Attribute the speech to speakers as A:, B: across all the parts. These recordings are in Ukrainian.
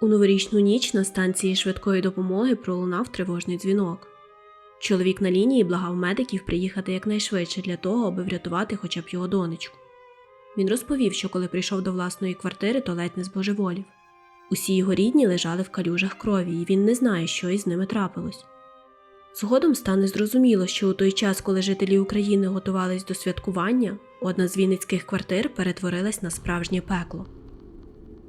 A: У новорічну ніч на станції швидкої допомоги пролунав тривожний дзвінок. Чоловік на лінії благав медиків приїхати якнайшвидше для того, аби врятувати хоча б його донечку. Він розповів, що коли прийшов до власної квартири, то ледь не збожеволів. Усі його рідні лежали в калюжах крові, і він не знає, що із ними трапилось. Згодом стане зрозуміло, що у той час, коли жителі України готувались до святкування, одна з вінницьких квартир перетворилась на справжнє пекло.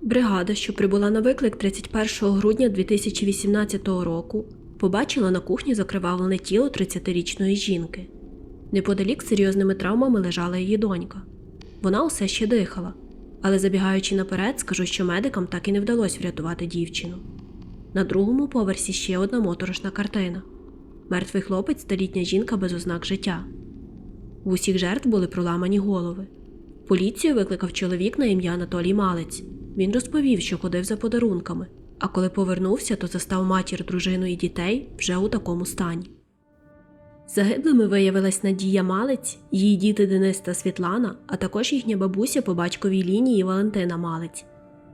A: Бригада, що прибула на виклик 31 грудня 2018 року, побачила на кухні закривавлене тіло 30-річної жінки. Неподалік серйозними травмами лежала її донька. Вона усе ще дихала, але забігаючи наперед, скажу, що медикам так і не вдалося врятувати дівчину. На другому поверсі ще одна моторошна картина: мертвий хлопець та літня жінка без ознак життя. В усіх жертв були проламані голови. Поліцію викликав чоловік на ім'я Анатолій Малець. Він розповів, що ходив за подарунками, а коли повернувся, то застав матір, дружину і дітей вже у такому стані. Загиблими виявилась Надія Малець, її діти Денис та Світлана, а також їхня бабуся по батьковій лінії Валентина Малець.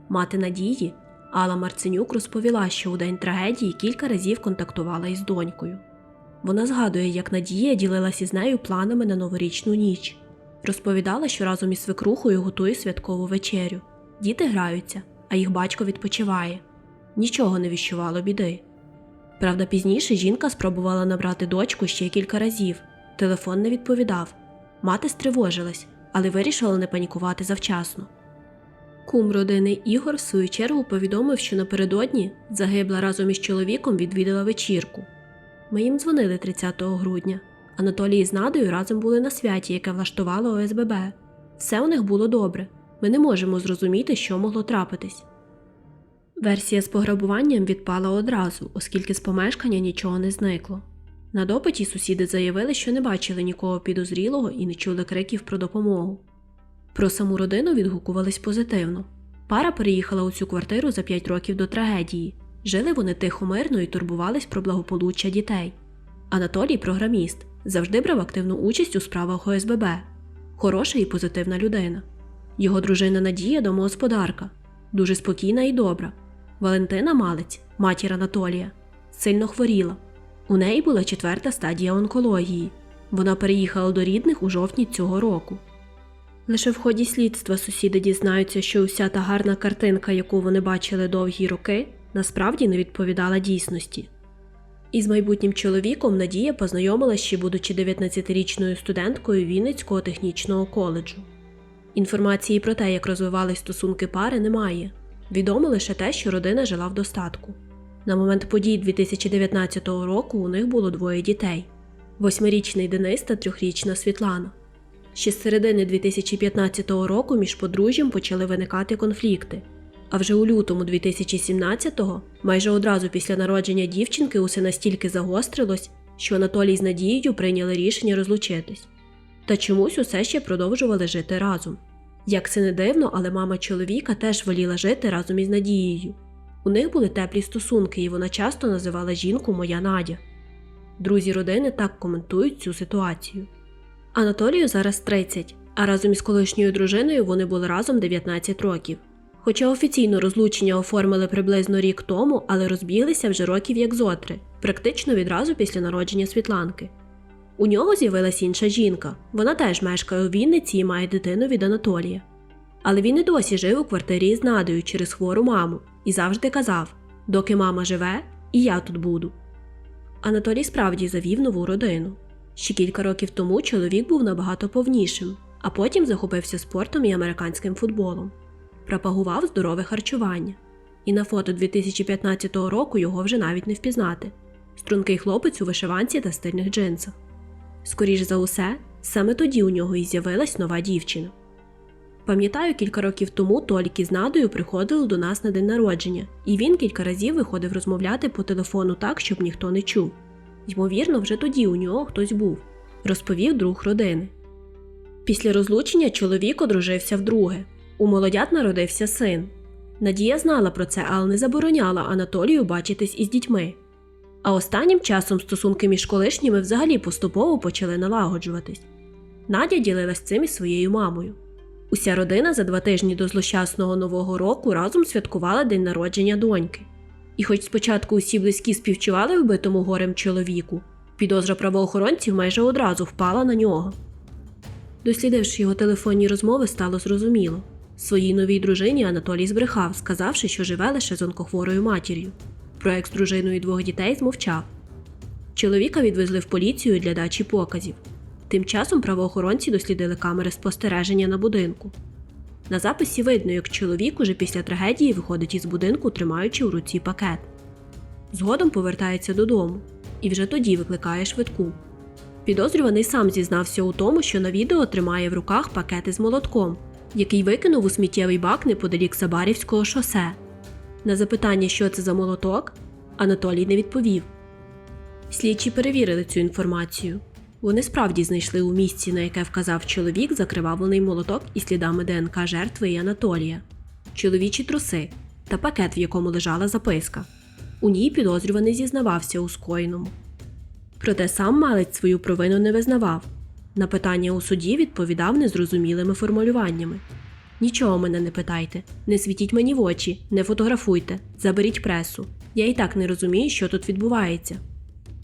A: Мати Надії, Алла Марценюк, розповіла, що у день трагедії кілька разів контактувала із донькою. Вона згадує, як Надія ділилася із нею планами на новорічну ніч. Розповідала, що разом із свекрухою готує святкову вечерю. Діти граються, а їх батько відпочиває. Нічого не віщувало біди. Правда, пізніше жінка спробувала набрати дочку ще кілька разів. Телефон не відповідав. Мати стривожилась, але вирішила не панікувати завчасно. Кум родини Ігор, в свою чергу, повідомив, що напередодні загибла разом із чоловіком відвідала вечірку. Ми їм дзвонили 30 грудня. Анатолій з Надою разом були на святі, яке влаштувало ОСББ. Все у них було добре. Ми не можемо зрозуміти, що могло трапитись. Версія з пограбуванням відпала одразу, оскільки з помешкання нічого не зникло. На допиті сусіди заявили, що не бачили нікого підозрілого і не чули криків про допомогу. Про саму родину відгукувались позитивно. Пара переїхала у цю квартиру за 5 років до трагедії. Жили вони тихо мирно і турбувались про благополуччя дітей. Анатолій програміст, завжди брав активну участь у справах ОСББ. Хороша і позитивна людина. Його дружина Надія домогосподарка, дуже спокійна і добра. Валентина Малець, матір Анатолія, сильно хворіла. У неї була четверта стадія онкології. Вона переїхала до рідних у жовтні цього року. Лише в ході слідства сусіди дізнаються, що уся та гарна картинка, яку вони бачили довгі роки, насправді не відповідала дійсності. Із майбутнім чоловіком Надія познайомилась ще будучи 19-річною студенткою Вінницького технічного коледжу. Інформації про те, як розвивались стосунки пари, немає. Відомо лише те, що родина жила в достатку. На момент подій 2019 року у них було двоє дітей: восьмирічний Денис та трьохрічна Світлана. Ще з середини 2015 року між подружжям почали виникати конфлікти. А вже у лютому 2017-го, майже одразу після народження дівчинки, усе настільки загострилось, що Анатолій з Надією прийняли рішення розлучитись. Та чомусь усе ще продовжували жити разом. Як це не дивно, але мама чоловіка теж воліла жити разом із Надією. У них були теплі стосунки, і вона часто називала жінку Моя Надя. Друзі родини так коментують цю ситуацію. Анатолію зараз 30, а разом із колишньою дружиною вони були разом 19 років. Хоча офіційно розлучення оформили приблизно рік тому, але розбіглися вже років як зотри, практично відразу після народження Світланки. У нього з'явилася інша жінка. Вона теж мешкає у Вінниці і має дитину від Анатолія. Але він і досі жив у квартирі із Надою через хвору маму і завжди казав: доки мама живе, і я тут буду. Анатолій справді завів нову родину. Ще кілька років тому чоловік був набагато повнішим, а потім захопився спортом і американським футболом. Пропагував здорове харчування. І на фото 2015 року його вже навіть не впізнати. Стрункий хлопець у вишиванці та стильних джинсах. Скоріш за усе, саме тоді у нього і з'явилась нова дівчина. Пам'ятаю, кілька років тому Толік із Надою приходили до нас на день народження, і він кілька разів виходив розмовляти по телефону так, щоб ніхто не чув. Ймовірно, вже тоді у нього хтось був, розповів друг родини. Після розлучення чоловік одружився вдруге. У молодят народився син. Надія знала про це, але не забороняла Анатолію бачитись із дітьми. А останнім часом стосунки між колишніми взагалі поступово почали налагоджуватись. Надя ділилась цим із своєю мамою. Уся родина за два тижні до злощасного нового року разом святкувала день народження доньки. І хоч спочатку усі близькі співчували вбитому горем чоловіку, підозра правоохоронців майже одразу впала на нього. Дослідивши його телефонні розмови, стало зрозуміло. Своїй новій дружині Анатолій збрехав, сказавши, що живе лише з онкохворою матір'ю. Про екс-дружину і двох дітей змовчав. Чоловіка відвезли в поліцію для дачі показів. Тим часом правоохоронці дослідили камери спостереження на будинку. На записі видно, як чоловік уже після трагедії виходить із будинку, тримаючи в руці пакет. Згодом повертається додому і вже тоді викликає швидку. Підозрюваний сам зізнався у тому, що на відео тримає в руках пакети з молотком, який викинув у сміттєвий бак неподалік Сабарівського шосе. На запитання, що це за молоток, Анатолій не відповів. Слідчі перевірили цю інформацію. Вони справді знайшли у місці, на яке вказав чоловік, закривавлений молоток із слідами ДНК жертви і Анатолія, чоловічі труси та пакет, в якому лежала записка. У ній підозрюваний зізнавався у скоєному. Проте сам малець свою провину не визнавав. На питання у суді відповідав незрозумілими формулюваннями. Нічого мене не питайте, не світіть мені в очі, не фотографуйте, заберіть пресу. Я і так не розумію, що тут відбувається.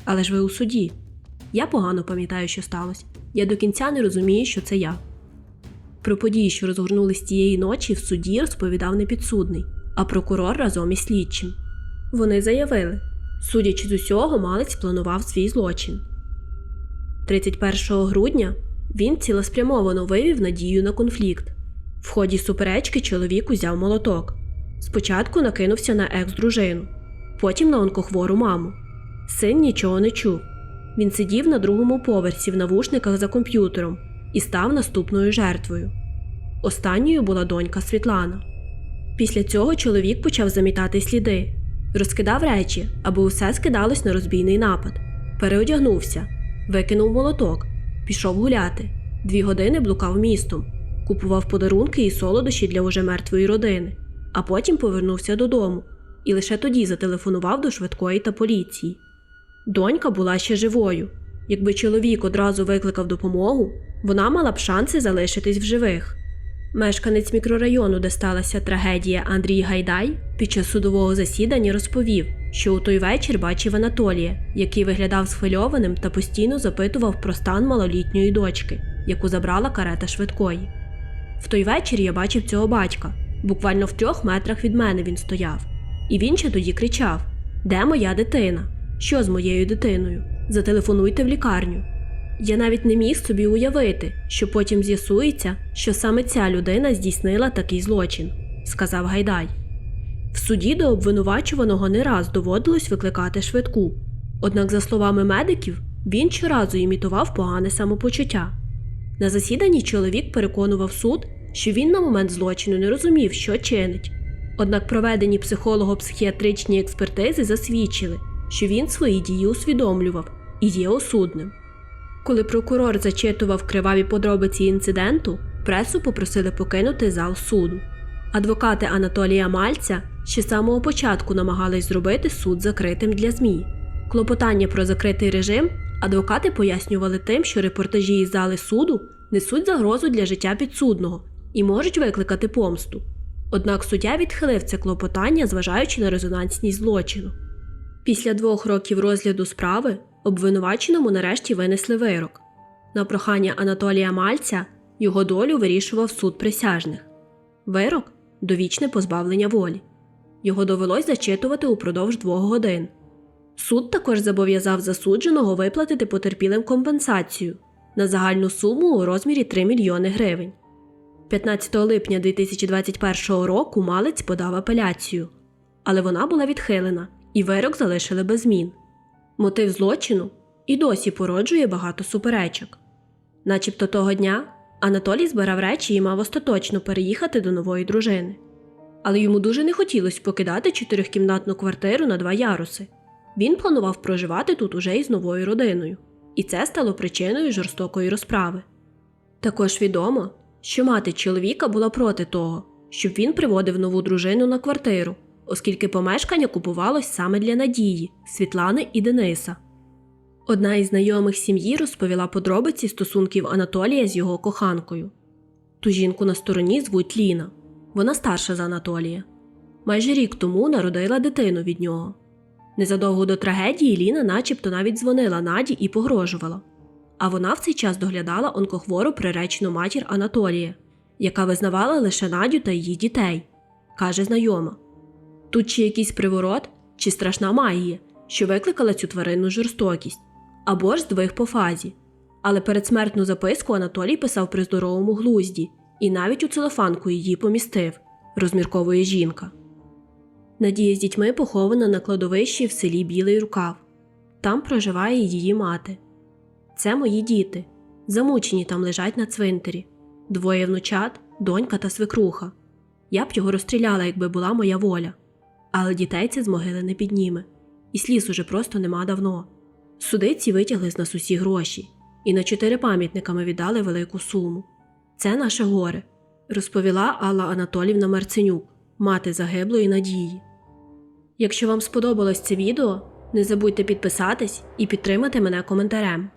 A: Але ж ви у суді. Я погано пам'ятаю, що сталося. Я до кінця не розумію, що це я. Про події, що розгорнулись тієї ночі, в суді розповідав не підсудний, а прокурор разом із слідчим. Вони заявили, судячи з усього, малець планував свій злочин. 31 грудня він цілеспрямовано вивів надію на конфлікт. В ході суперечки чоловік узяв молоток. Спочатку накинувся на екс-дружину, потім на онкохвору маму. Син нічого не чув. Він сидів на другому поверсі в навушниках за комп'ютером і став наступною жертвою. Останньою була донька Світлана. Після цього чоловік почав замітати сліди, розкидав речі, аби усе скидалось на розбійний напад, переодягнувся, викинув молоток, пішов гуляти, дві години блукав містом, купував подарунки і солодощі для уже мертвої родини, а потім повернувся додому і лише тоді зателефонував до швидкої та поліції. Донька була ще живою. Якби чоловік одразу викликав допомогу, вона мала б шанси залишитись в живих. Мешканець мікрорайону, де сталася трагедія Андрій Гайдай, під час судового засідання розповів, що у той вечір бачив Анатолія, який виглядав схвильованим та постійно запитував про стан малолітньої дочки, яку забрала карета швидкої. В той вечір я бачив цього батька. Буквально в трьох метрах від мене він стояв. І він ще тоді кричав: Де моя дитина? Що з моєю дитиною? Зателефонуйте в лікарню. Я навіть не міг собі уявити, що потім з'ясується, що саме ця людина здійснила такий злочин, сказав Гайдай. В суді до обвинувачуваного не раз доводилось викликати швидку. Однак, за словами медиків, він щоразу імітував погане самопочуття. На засіданні чоловік переконував суд, що він на момент злочину не розумів, що чинить. Однак проведені психолого-психіатричні експертизи засвідчили, що він свої дії усвідомлював і є осудним. Коли прокурор зачитував криваві подробиці інциденту, пресу попросили покинути зал суду. Адвокати Анатолія Мальця ще з самого початку намагались зробити суд закритим для ЗМІ. Клопотання про закритий режим адвокати пояснювали тим, що репортажі із зали суду несуть загрозу для життя підсудного і можуть викликати помсту. Однак суддя відхилив це клопотання, зважаючи на резонансність злочину. Після двох років розгляду справи обвинуваченому нарешті винесли вирок. На прохання Анатолія Мальця його долю вирішував суд присяжних. Вирок довічне позбавлення волі. Його довелось зачитувати упродовж двох годин. Суд також зобов'язав засудженого виплатити потерпілим компенсацію на загальну суму у розмірі 3 мільйони гривень. 15 липня 2021 року малець подав апеляцію, але вона була відхилена і вирок залишили без змін. Мотив злочину і досі породжує багато суперечок. Начебто того дня Анатолій збирав речі і мав остаточно переїхати до нової дружини. Але йому дуже не хотілося покидати чотирьохкімнатну квартиру на два яруси. Він планував проживати тут уже із новою родиною, і це стало причиною жорстокої розправи. Також відомо, що мати чоловіка була проти того, щоб він приводив нову дружину на квартиру, оскільки помешкання купувалось саме для Надії, Світлани і Дениса. Одна із знайомих сім'ї розповіла подробиці стосунків Анатолія з його коханкою. Ту жінку на стороні звуть Ліна. Вона старша за Анатолія. Майже рік тому народила дитину від нього. Незадовго до трагедії Ліна начебто навіть дзвонила Наді і погрожувала. А вона в цей час доглядала онкохвору приречену матір Анатолія, яка визнавала лише Надю та її дітей, каже знайома. Тут чи якийсь приворот, чи страшна магія, що викликала цю тваринну жорстокість, або ж здвиг по фазі. Але передсмертну записку Анатолій писав при здоровому глузді і навіть у целофанку її помістив, розмірковує жінка. Надія з дітьми похована на кладовищі в селі Білий Рукав. Там проживає її мати. Це мої діти. Замучені там лежать на цвинтарі. Двоє внучат, донька та свекруха. Я б його розстріляла, якби була моя воля. Але дітей це з могили не підніме. І сліз уже просто нема давно. Судиці витягли з нас усі гроші, і на чотири пам'ятника ми віддали велику суму. Це наше горе, розповіла Алла Анатолівна Марценюк, мати загиблої надії. Якщо вам сподобалось це відео, не забудьте підписатись і підтримати мене коментарем.